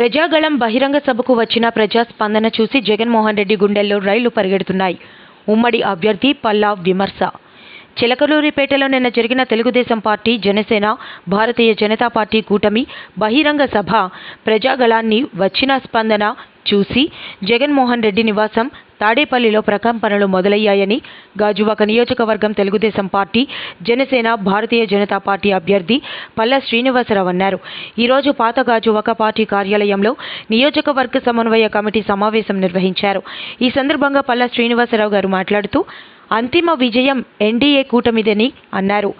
ప్రజాగళం బహిరంగ సభకు వచ్చిన ప్రజాస్పందన చూసి జగన్మోహన్ రెడ్డి గుండెల్లో రైళ్ళు పరిగెడుతున్నాయి. ఉమ్మడి అభ్యర్థి పల్లా విమర్శ. చిలకలూరిపేటలో నిన్న జరిగిన తెలుగుదేశం పార్టీ జనసేన భారతీయ జనతా పార్టీ కూటమి బహిరంగ సభ ప్రజాగళాన్ని వచ్చిన స్పందన చూసి జగన్మోహన్ రెడ్డి నివాసం తాడేపల్లిలో ప్రకంపనలు మొదలయ్యాయని గాజువాక నియోజకవర్గం తెలుగుదేశం పార్టీ జనసేన భారతీయ జనతా పార్టీ అభ్యర్థి పల్ల శ్రీనివాసరావు అన్నారు. ఈరోజు పాత గాజువాక పార్టీ కార్యాలయంలో నియోజకవర్గ సమన్వయ కమిటీ సమావేశం నిర్వహించారు. ఈ సందర్భంగా పల్ల శ్రీనివాసరావు గారు మాట్లాడుతూ అంతిమ విజయం ఎన్డీఏ కూటమిదని అన్నారు.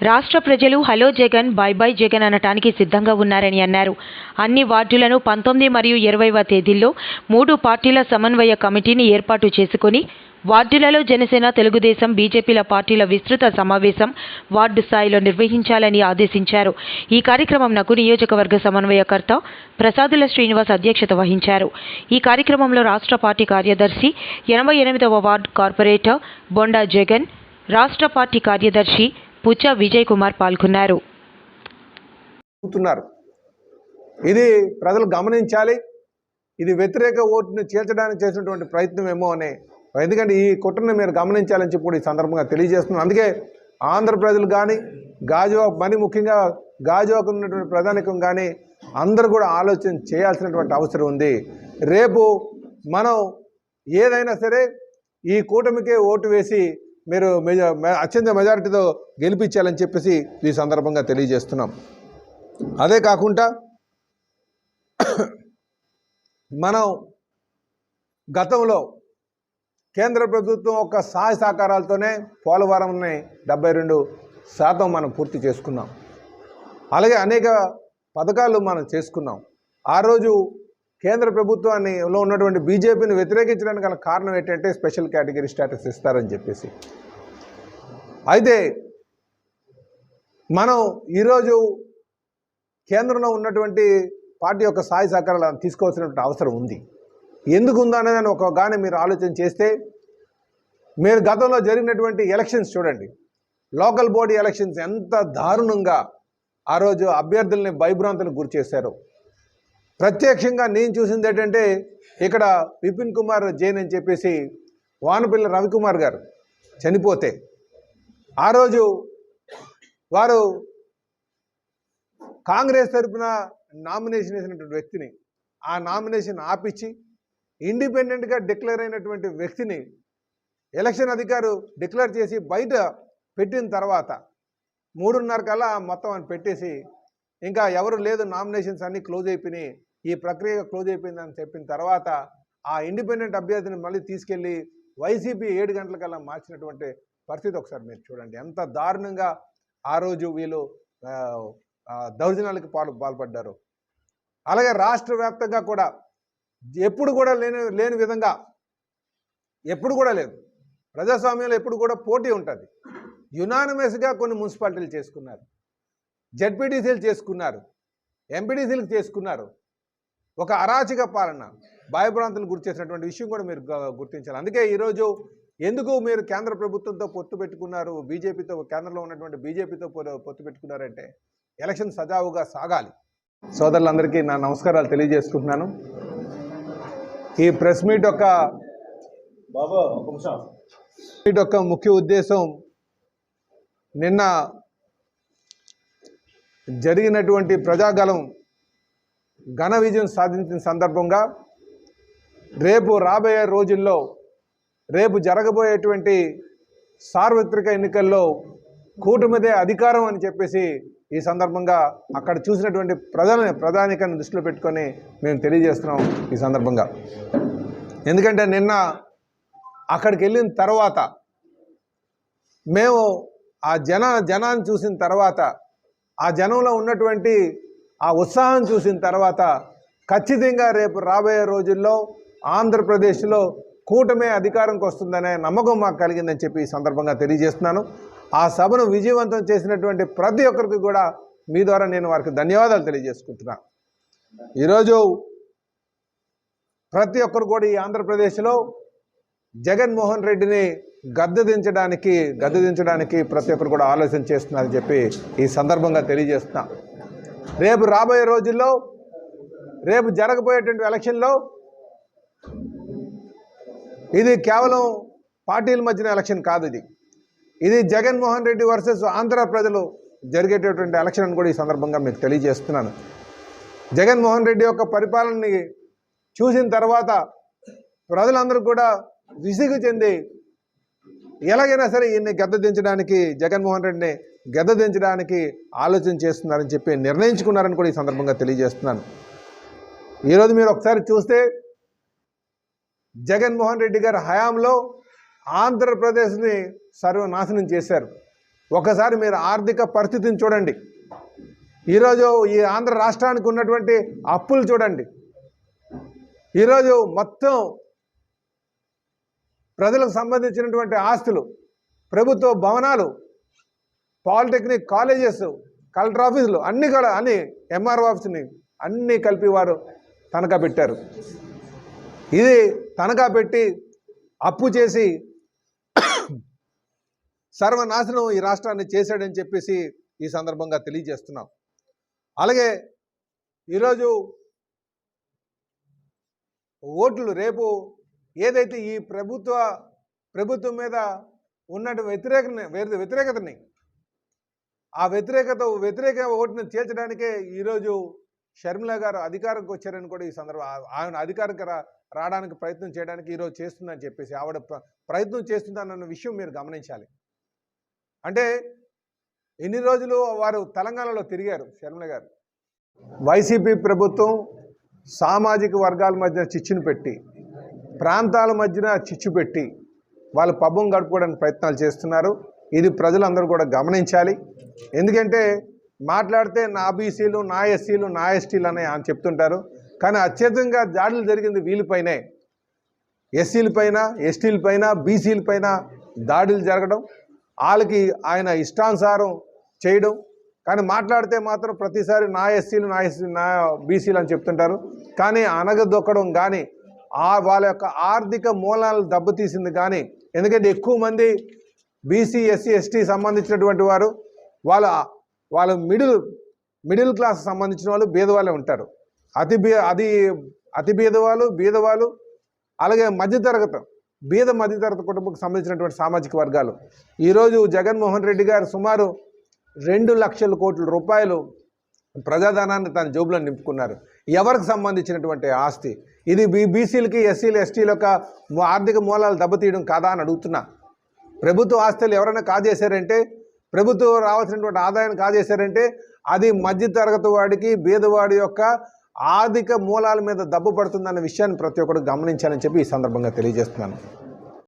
రాష్ట్ర ప్రజలు hello Jagan bye bye Jagan అనటానికి సిద్ధంగా ఉన్నారని అన్నారు. అన్ని వార్డులను పంతొమ్మిది మరియు ఇరవైవ తేదీల్లో మూడు పార్టీల సమన్వయ కమిటీని ఏర్పాటు చేసుకుని వార్డులలో జనసేన తెలుగుదేశం బీజేపీల పార్టీల విస్తృత సమావేశం వార్డు స్థాయిలో నిర్వహించాలని ఆదేశించారు. ఈ కార్యక్రమంనకు నియోజకవర్గ సమన్వయకర్త ప్రసాదుల శ్రీనివాస్ అధ్యక్షత వహించారు. ఈ కార్యక్రమంలో రాష్ట్ర పార్టీ కార్యదర్శి ఎనభై ఎనిమిదవ వార్డు కార్పొరేటర్ బొండా జగన్ రాష్ట్ర పార్టీ కార్యదర్శి పుచ్చ విజయ్ కుమార్ పాల్గొన్నారు. ఇది ప్రజలు గమనించాలి. ఇది వ్యతిరేక ఓటును చీల్చడానికి చేసినటువంటి ప్రయత్నం ఏమో అని ఎందుకంటే ఈ కుట్రను మీరు గమనించాలని చెప్పి కూడా ఈ సందర్భంగా తెలియజేస్తున్నాను. అందుకే ఆంధ్ర ప్రజలు కానీ గాజువాక్ మరి ముఖ్యంగా గాజువాకు ఉన్నటువంటి ప్రధానికం కానీ అందరూ కూడా ఆలోచన చేయాల్సినటువంటి అవసరం ఉంది. రేపు మనం ఏదైనా సరే ఈ కూటమికే ఓటు వేసి మీరు మెజా మె- అత్యంత మెజారిటీతో గెలిపించాలని చెప్పేసి ఈ సందర్భంగా తెలియజేస్తున్నాం. అదే కాకుండా మనం గతంలో కేంద్ర ప్రభుత్వం యొక్క సహాయ సహకారాలతోనే పోలవరంని డెబ్బై రెండు శాతం మనం పూర్తి చేసుకున్నాం. అలాగే అనేక పథకాలు మనం చేసుకున్నాం. ఆ రోజు కేంద్ర ప్రభుత్వాన్ని లో ఉన్నటువంటి బీజేపీని వ్యతిరేకించడానికి గల కారణం ఏంటంటే స్పెషల్ కేటగిరీ స్టేటస్ ఇస్తారని చెప్పేసి. అయితే మనం ఈరోజు కేంద్రంలో ఉన్నటువంటి పార్టీ యొక్క సహాయ సహకారాలు తీసుకోవాల్సినటువంటి అవసరం ఉంది. ఎందుకు ఉందో అనేది ఒక గానే మీరు ఆలోచన చేస్తే మీరు గతంలో జరిగినటువంటి ఎలక్షన్స్ చూడండి. లోకల్ బాడీ ఎలక్షన్స్ ఎంత దారుణంగా ఆ రోజు అభ్యర్థుల్ని భయభ్రాంతులకు గురి చేశారు. ప్రత్యక్షంగా నేను చూసింది ఏంటంటే ఇక్కడ విపిన్ కుమార్ జైన్ అని చెప్పేసి వానపిల్ల రవికుమార్ గారు చనిపోతే. ఆ రోజు వారు కాంగ్రెస్ తరపున నామినేషన్ వేసినటువంటి వ్యక్తిని ఆ నామినేషన్ ఆపించి ఇండిపెండెంట్గా డిక్లేర్ అయినటువంటి వ్యక్తిని ఎలక్షన్ అధికారు డిక్లేర్ చేసి బయట పెట్టిన తర్వాత మూడున్నర కల్లా మొత్తం అని పెట్టేసి ఇంకా ఎవరు లేదు నామినేషన్స్ అన్నీ క్లోజ్ అయిపోయినాయి. ఈ ప్రక్రియ క్లోజ్ అయిపోయిందని చెప్పిన తర్వాత ఆ ఇండిపెండెంట్ అభ్యర్థిని మళ్ళీ తీసుకెళ్ళి వైసీపీ ఏడు గంటలకల్లా మార్చినటువంటి పరిస్థితి ఒకసారి మీరు చూడండి. ఎంత దారుణంగా ఆ రోజు వీళ్ళు దౌర్జన్యాలకు పాలు పాల్పడ్డారు. అలాగే రాష్ట్ర వ్యాప్తంగా కూడా ఎప్పుడు కూడా లేని లేని విధంగా ఎప్పుడు కూడా లేదు. ప్రజాస్వామ్యంలో ఎప్పుడు కూడా పోటీ ఉంటుంది. యునానిమస్గా కొన్ని మున్సిపాలిటీలు చేసుకున్నారు. జడ్పీటీసీలు చేసుకున్నారు. ఎంపీటీసీలకు చేసుకున్నారు. ఒక అరాచక పాలన భయభ్రాంతులు గురి చేసినటువంటి విషయం కూడా మీరు గుర్తించాలి. అందుకే ఈరోజు ఎందుకు మీరు కేంద్ర ప్రభుత్వంతో పొత్తు పెట్టుకున్నారు బీజేపీతో కేంద్రంలో ఉన్నటువంటి బీజేపీతో పొత్తు పెట్టుకున్నారంటే ఎలక్షన్ సజావుగా సాగాలి. సోదరులందరికీ నా నమస్కారాలు తెలియజేసుకుంటున్నాను. ఈ ప్రెస్ మీట్ యొక్క బాబు వీటి యొక్క ముఖ్య ఉద్దేశం. నిన్న జరిగినటువంటి ప్రజాగలం ఘన విజయం సాధించిన సందర్భంగా రేపు రాబోయే రోజుల్లో రేపు జరగబోయేటువంటి సార్వత్రిక ఎన్నికల్లో కూటమిదే అధికారం అని చెప్పేసి ఈ సందర్భంగా అక్కడ చూసినటువంటి ప్రజలని ప్రధానికాన్ని దృష్టిలో పెట్టుకొని మేము తెలియజేస్తున్నాం ఈ సందర్భంగా. ఎందుకంటే నిన్న అక్కడికి వెళ్ళిన తర్వాత మేము ఆ జన జనాన్ని చూసిన తర్వాత ఆ జనంలో ఉన్నటువంటి ఆ ఉత్సాహం చూసిన తర్వాత ఖచ్చితంగా రేపు రాబోయే రోజుల్లో ఆంధ్రప్రదేశ్లో కూటమే అధికారంకి వస్తుందనే నమ్మకం మాకు కలిగిందని చెప్పి ఈ సందర్భంగా తెలియజేస్తున్నాను. ఆ సభను విజయవంతం చేసినటువంటి ప్రతి ఒక్కరికి కూడా మీ ద్వారా నేను వారికి ధన్యవాదాలు తెలియజేసుకుంటున్నాను ఈరోజు ప్రతి ఒక్కరు కూడా ఈ ఆంధ్రప్రదేశ్లో జగన్మోహన్ రెడ్డిని గద్దెదించడానికి దించడానికి దించడానికి ప్రతి ఒక్కరు కూడా ఆలోచన చేస్తున్నారని చెప్పి ఈ సందర్భంగా తెలియజేస్తున్నా. రేపు రాబోయే రోజుల్లో రేపు జరగబోయేటువంటి ఎలక్షన్లో ఇది కేవలం పార్టీల మధ్యన ఎలక్షన్ కాదు ఇది. ఇది జగన్మోహన్ రెడ్డి వర్సెస్ ఆంధ్ర ప్రజలు జరిగేటటువంటి ఎలక్షన్ అని కూడా ఈ సందర్భంగా మీకు తెలియజేస్తున్నాను. జగన్మోహన్ రెడ్డి యొక్క పరిపాలనని చూసిన తర్వాత ప్రజలందరూ కూడా విసిగు చెంది ఎలాగైనా సరే ఈయన్ని గద్ద దించడానికి జగన్మోహన్ రెడ్డిని గద్ద దించడానికి ఆలోచన చేస్తున్నారని చెప్పి నిర్ణయించుకున్నారని కూడా ఈ సందర్భంగా తెలియజేస్తున్నాను. ఈరోజు మీరు ఒకసారి చూస్తే జగన్మోహన్ రెడ్డి గారి హయాంలో ఆంధ్రప్రదేశ్ని సర్వనాశనం చేశారు. ఒకసారి మీరు ఆర్థిక పరిస్థితిని చూడండి. ఈరోజు ఈ ఆంధ్ర రాష్ట్రానికి ఉన్నటువంటి అప్పులు చూడండి. ఈరోజు మొత్తం ప్రజలకు సంబంధించినటువంటి ఆస్తులు ప్రభుత్వ భవనాలు పాలిటెక్నిక్ కాలేజెస్ కలెక్టర్ ఆఫీసులు అన్నీ కూడా అన్ని ఎంఆర్ఓ ఆఫీస్ని అన్నీ కలిపి వారు తనఖా పెట్టారు. ఇది తనఖా పెట్టి అప్పు చేసి సర్వనాశనం ఈ రాష్ట్రాన్ని చేశాడని చెప్పేసి ఈ సందర్భంగా తెలియజేస్తున్నాం. అలాగే ఈరోజు ఓట్లు రేపు ఏదైతే ఈ ప్రభుత్వ ప్రభుత్వం మీద ఉన్నట్టు వ్యతిరేక వ్యతిరేకతని ఆ వ్యతిరేకత వ్యతిరేక ఓటుని చేర్చడానికే ఈరోజు షర్మిల గారు అధికారంకి వచ్చారని కూడా ఈ సందర్భం ఆయన అధికారంకి రావడానికి ప్రయత్నం చేయడానికి ఈరోజు చేస్తుందని చెప్పేసి ఆవిడ ప్ర- ప్రయత్నం చేస్తుందన్న విషయం మీరు గమనించాలి. అంటే ఎన్ని రోజులు వారు తెలంగాణలో తిరిగారు షర్మిల గారు? వైసీపీ ప్రభుత్వం సామాజిక వర్గాల మధ్య చిచ్చును పెట్టి ప్రాంతాల మధ్యన చిచ్చు పెట్టి వాళ్ళు పబ్బం గడుపుకోవడానికి ప్రయత్నాలు చేస్తున్నారు. ఇది ప్రజలందరూ కూడా గమనించాలి. ఎందుకంటే మాట్లాడితే నా బీసీలు నా ఎస్సీలు నా ఎస్టీలు అని అని చెప్తుంటారు. కానీ అత్యధికంగా దాడులు జరిగింది వీళ్ళపైనే. ఎస్సీల పైన బీసీలపైన బీసీల పైన దాడులు జరగడం వాళ్ళకి ఆయన ఇష్టానుసారం చేయడం. కానీ మాట్లాడితే మాత్రం ప్రతిసారి నా ఎస్సీలు నా ఎస్సీ నా బీసీలు అని చెప్తుంటారు. కానీ అనగదొక్కడం కానీ ఆ వాళ్ళ యొక్క ఆర్థిక మూలాలు దెబ్బతీసింది కానీ ఎందుకంటే ఎక్కువ మంది బీసీ ఎస్సీ ఎస్టీ సంబంధించినటువంటి వారు వాళ్ళ వాళ్ళ మిడిల్ మిడిల్ క్లాస్ సంబంధించిన వాళ్ళు బీదవాళ్ళే ఉంటారు. అతి బీ అది అతి బీదవాళ్ళు బీదవాళ్ళు అలాగే మధ్యతరగతి బీద మధ్యతరగతి కుటుంబకు సంబంధించినటువంటి సామాజిక వర్గాలు. ఈరోజు జగన్మోహన్ రెడ్డి గారు సుమారు రెండు లక్షల కోట్ల రూపాయలు ప్రజాధనాన్ని తన జోబులో నింపుకున్నారు. ఎవరికి సంబంధించినటువంటి ఆస్తి? ఇది బీ బీసీలకి ఎస్సీలు ఎస్టీల యొక్క ఆర్థిక మూలాలు దెబ్బతీయడం కాదా అని అడుగుతున్నా. ప్రభుత్వ ఆస్తులు ఎవరైనా కాజేశారంటే ప్రభుత్వం రావాల్సినటువంటి ఆదాయాన్ని కాజేశారంటే అది మధ్యతరగతి వాడికి బీదవాడి యొక్క ఆర్థిక మూలాల మీద దెబ్బ పడుతుందన్న విషయాన్ని ప్రతి ఒక్కరు గమనించాలని చెప్పి ఈ సందర్భంగా తెలియజేస్తున్నాను.